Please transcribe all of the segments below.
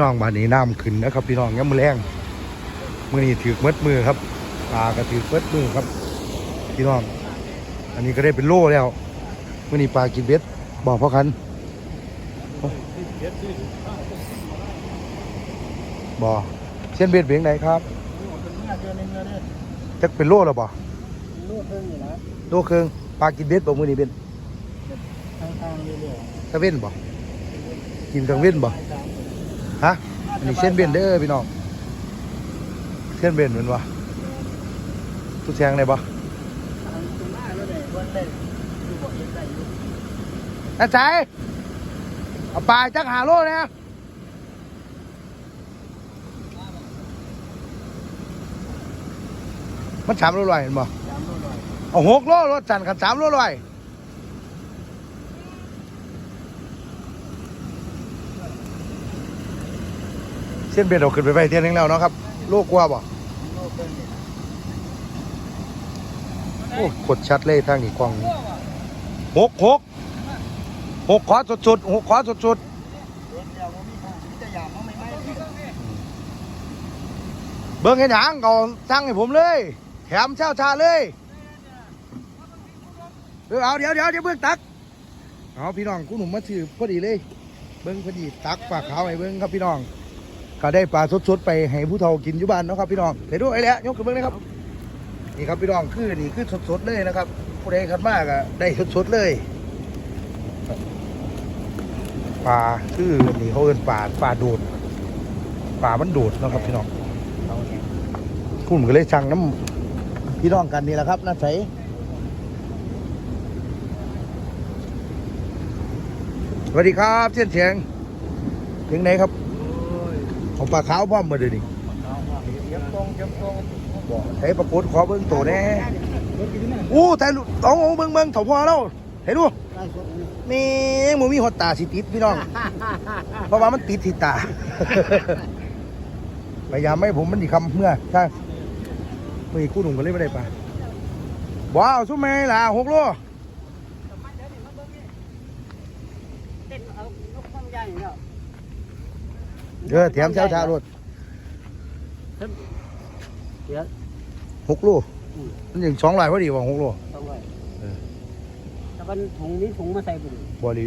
น้องบานนี้น้ำขึ้นนะครับ พี่น้องย้ำมือแรงมือนี้ถือมัดมือครับปลาก็ถือมัดมือครับ พี่น้อง อันนี้ก็ได้เป็นโล่แล้วมือนี้ปลากินเบ็ดบอกพ่อคันบอกเส้นเบ็ดเบียงไหนครับจะเป็นโล่แล้วบ่ลูกเพิ่งอยู่นะโล่เครื่องปลากินเบ็ดบอกมือนี้เป็นทางทางเรื่อยตะเว้นบ่กินกลางเว้นบ่ ฮะอันนี้เส้นเบ็ดเด้อพี่น้องเส้นเบ็ดเหมือนวะทุกแทงได้บ่ๆทางตรยวันเอาปลาจักหาโลเนี่ยมันสามโลลอยเห็นบ่เอาหกโลรถจันกันสามโลลอย เส้นเบ็ดเราขึ้นไปไปเที่ยงนึงแล้วเนาะครับโลกกว่าบ่ลูกเพิ่งเนี่ยโอ้กดชัดเลยทางนี้กล้องนี้หกหกหกขอสุดๆหกขอสุดๆเล่นแล้วบ่มีทางมีแต่อย่างเขาไม่ไม่เบิ้งเห็นหางก็สั่งให้ผมเลย แถมเช่าชาเลยเออเอาเดี๋ยวเดี๋ยวเดี๋ยวเบิ้งตักเอาพี่น้องกูหนุ่มมาถือพอดีเลย เบิ้งพอดีตักปลาขาวให้เบิ้งครับพี่น้อง ก็ได้ปลาสดๆไปให้ผู้เฒ่ากินอยู่บ้านเนาะครับพี่น้องเดี๋ยวดูไอ้แหละยกขึ้นเบิ้งนะครับนี่ครับพี่น้องคือนี่คือสดๆเลยนะครับผู้ใดขันมากอะได้สดๆเลยปลาคือนี่เขาเอินปลาปลาโดดปลามันโดดนะครับพี่น้องเขาเนี่ยคุณก็เลยสั่งน้ำพี่น้องกันนี่แหละครับน้าใสสวัสดีครับเชียนเชียง ถึงไหนครับ ของปลาขาวพ่อมมาเดี๋ยวนี้เอาว่าเก็บตรงเก็บตรงบอกให้ปรากฏขอเบิ้งตัวแน่อู้ถ่ายรูปเอาเบิ้งเบิ้งเถาพอแล้วเห็นดูนี่มีมือมีหดตาสิติดพี่น้อง เพราะว่ามันติดที่ตาพยายามไม่ผมมันดีคำเมื่อใช่เมื่อกู้หนุ่มก็เลยไม่ได้ปลาว้าวสุดไหมล่ะหกโลเต้นเอานกความใหญ่เนี่ย เออแถมเช้าชารถเดี๋ยวหกโลมันยังสองลายพอดีว่าหกโลต้องไว้เออแต่วันถุงนี้ถุงมาใส่บุหรี่บอดี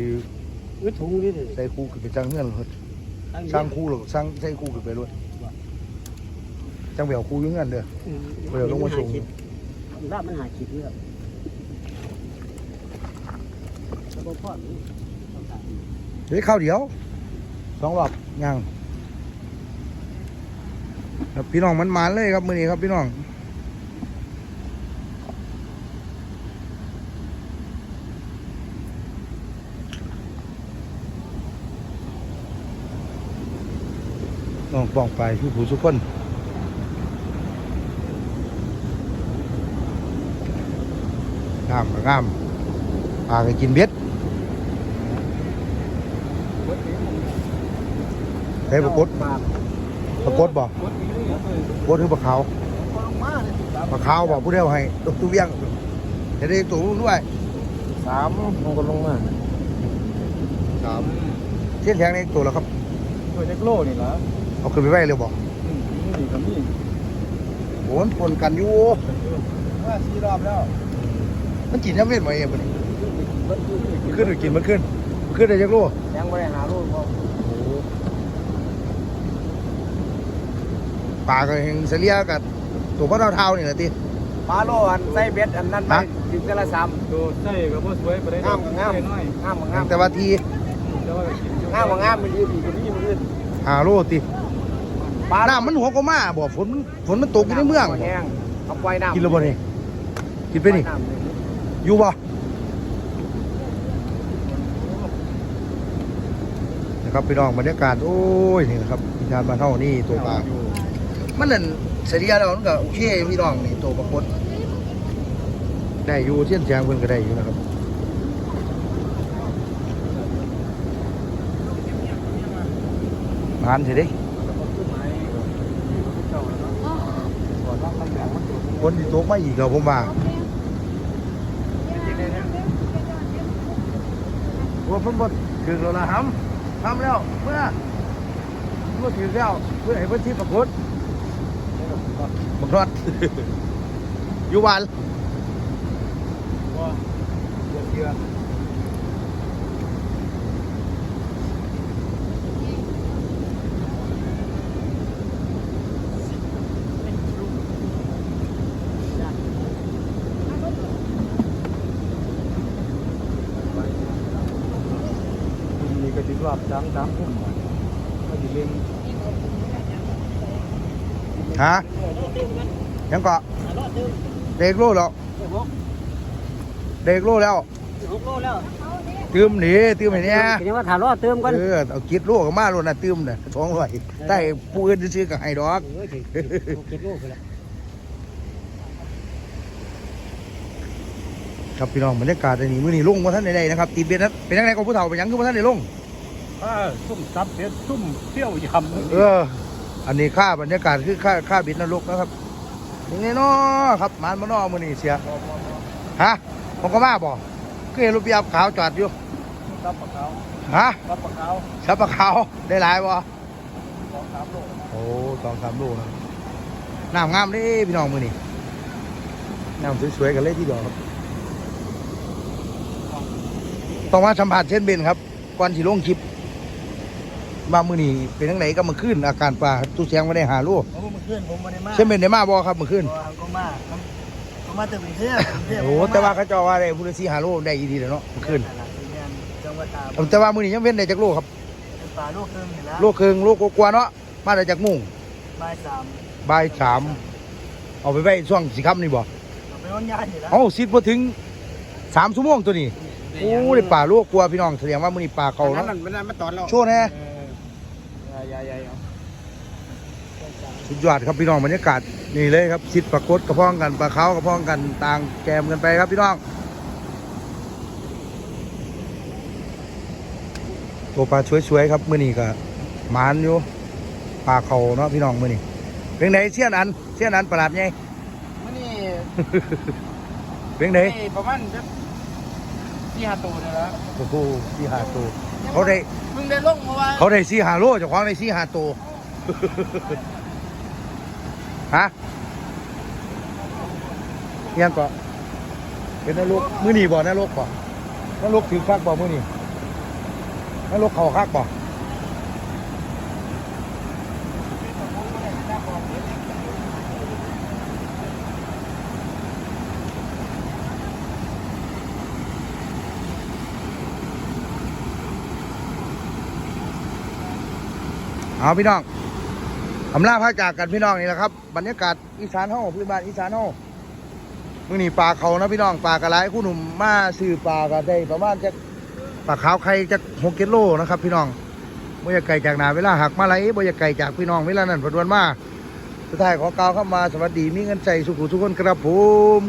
หรือถุงนี่เลยใส่คู่ขึ้นไปจ้างเงื่อนรถสร้างคู่หรอกสร้างใส่คู่ขึ้นไปรถจ้างเบี่ยวคู่อยุ่งเงินเด้อเดี๋ยวลงมาส่งว่ามันหาคิดเรื่องแล้วก็พ่อนี่เฮ้ยข้าวเดียวสองรอบยัง ครับพี่น้องมันมาเลยครับมือนี้ครับพี่น้องน้องป้องไปผู้ผู้ทุกคนงามก็งามปลาก็กินเบ็ดใช้ปรากฏปากปรากฏบ่ ปรากฏคือปลาขาวมาเลยสิครับปลาขาวบ่ผู้เดียวให้ตกตัวเวียงจะได้ตัวนู้นด้วยสามลงกันลงมาสามเส้นแทงในตัวแล้วครับตัวเล็กโลนี่เหรอเอาขึ้นไปไว้เร็วบ่อืมนี่กับนี่โหมันปนกันอยู่ว่าสี่รอบแล้ว มันกินน้ำเวทมาเองบ่นี่มันคือมันขึ้นหรือกินมันขึ้นมันขึ้นได้จักโลยังไม่ได้หาลูกพ่อ ปลาก็เฮงเสลียกับตัวพ่อเท่าๆนี่แหละติปลาโลอันใส่เบ็ดอันนั้นไปฮะ ถึงจะละสามตัวใช่ก็บ่สวยไปได้งามกับงามน้อยงามกับงามแต่ว่าทีแต่ว่าก็กินอยู่งามกับงามมันยืดดีกว่านี้มันยืดหาโลติปลาน้ำมันหัวก็มาบ่ฝนมันฝนมันตกอยู่ในเมืองบ่แห้งเอาปล่อยน้ำกินแล้วบ่นี่กินไปนี่ปล่อยำเลยอยู่บ่นะครับพี่น้องบรรยากาศโอ้ยนี่นะครับงานบ้านเฮานี่ตัวปลา มันนั่นเสียแล้วมันก็โอเคพี่น้องนี่ตัวประกดได้อยู่เที่ยนแจงเพิ่นก็ได้อยู่นะครับงานสิเด้คนที่ตกมาอีกแล้วผมว่าว่าเพิ่นบ่ถึงแล้วนะฮัมทำแล้วเมื่อบ่อถือแล้วเพื่อให้เพิ่นที่ปรากฏ บักรอดอยู่บ้านว่าเดือดเดือดมีกระดิ่งรับจ้างจ้างพุ่มกระดิ่งเลี้ยง ฮะยังเกาะเด็กรู้แล้วหกเด็กรู้แล้วหกโลแล้วตื้มหนีตื้มไอ้เนี่ยก็ยังว่าถ่ารอดเติมกันเออเอากิดลูกกับมาโลดน่ะตื้มน่ะท้องไหวใต้ผู้อื่นซื้อๆกับไห้ดอกเออเจ็ดโลไปแล้วครับพี่น้องบรรยากาศอันนี้มื้อนี้ลงมาท่านใดๆนะครับตีเบียดนะเป็นยังไงของผู้เฒ่าเป็นหยังคือบ่ท่านได้ลงอ่าซุ่มซับเด็ดซุ่มเปรี้ยวยำเออ อันนี้ค่าบรรยากาศคือค่าค่าบิดนรกนะครับยังไงเนาะครับมานมานอมื้อนี้เสียฮะผมก็มาบ่คือเห็นรถปีอับขาวจอดอยู่ซับปลาขาวฮะซับปลาขาวชับปลาขาวได้หลายบ่สองสามโลโอ้สองสามโลนะน้ำงามเด้พี่น้องมื้อนี้น้ำสวยๆกันเลยทีเดียวครับต้องมาสัมผัสเช่นเบนครับก่อนสิลงคลิป มามื้อนี้เป็นจังไดก็มาขึ้นอาการปลาตู้แสงไม่ได้หาลูกผมมาขึ้นผมมาได้มาเช่นเบนได้มาบ่ครับเมื่อคืนก็มาก็มาตึกเที่ยวโอ้แต่ว่าเขาเจ้าว่าได้ผู้ละสี่หาโลได้อีดีแล้วเนาะเมื่อคืนจังหวัดตากแต่ว่ามื้อนี้ยังเว้นได้จักโลครับปลาลูกครึ่งอยู่แล้วโลครึ่งโลกว่าๆเนาะมาได้จากมุ่งบ่ายสามบ่ายสามเอาไปไว้ช่วงสิค่ำนี่บ่ไปวันยานอยู่แล้วเอาสิบ่ถึงสามชั่วโมงตัวนี้โอ้ได้ป่าโลกว่าพี่น้องแสดงว่ามื้อนี้ป่าเขานั่เนาะนมันมันตอนเราโชว์แน่ใหญ่ใหญ่ สุดยอดครับพี่น้องบรรยากาศนี่เลยครับสิทธิ์ปรากฏกระพ้องกันปลาเขากระพ้องกันต่างแกมกันไปครับพี่น้องตัวปลาช่วยๆครับมื้อนี้ก็หมานอยู่ปลาเขาเนาะพี่น้องมื้อนี้เป็นไงเสี้ยนอันเสี้ยนอันประหลาดไงมันนี่เป็นไงประมาณที่หาตัวเลยแล้วโอ้โหสี่หาตัวเขาได้มึ งได้ลงเพราะว่าเขาได้ซีหาโลเจ้าของได้ซีหาโต ฮะยังก็เป็นนรกมือหนีบ่อนรกบ่อนรกถือคักบ่อมือหนีนรกเข่าคักบ่อ เอาพี่น้องอำลาพาจากกันพี่น้องนี่แหละครับ บรรยากาศอีสานเฮาพื้นบ้านอีสานเฮามื้อนี้ปลาเขานะพี่น้องปลากระไรคู่หนุ่มมาซื้อปลาก็ได้ประมาณจะปลาขาวไข่จะหกกิโลนะครับ พี่น้องบ่อยากไก่จากนาเวลาหักมาไหลบ่อยากไก่จากพี่น้องเวลานั้นผดวนมาสุดท้ายขอกล่าวเข้ามาสวัสดีมีเงินใจสุขุทุกคนครับผม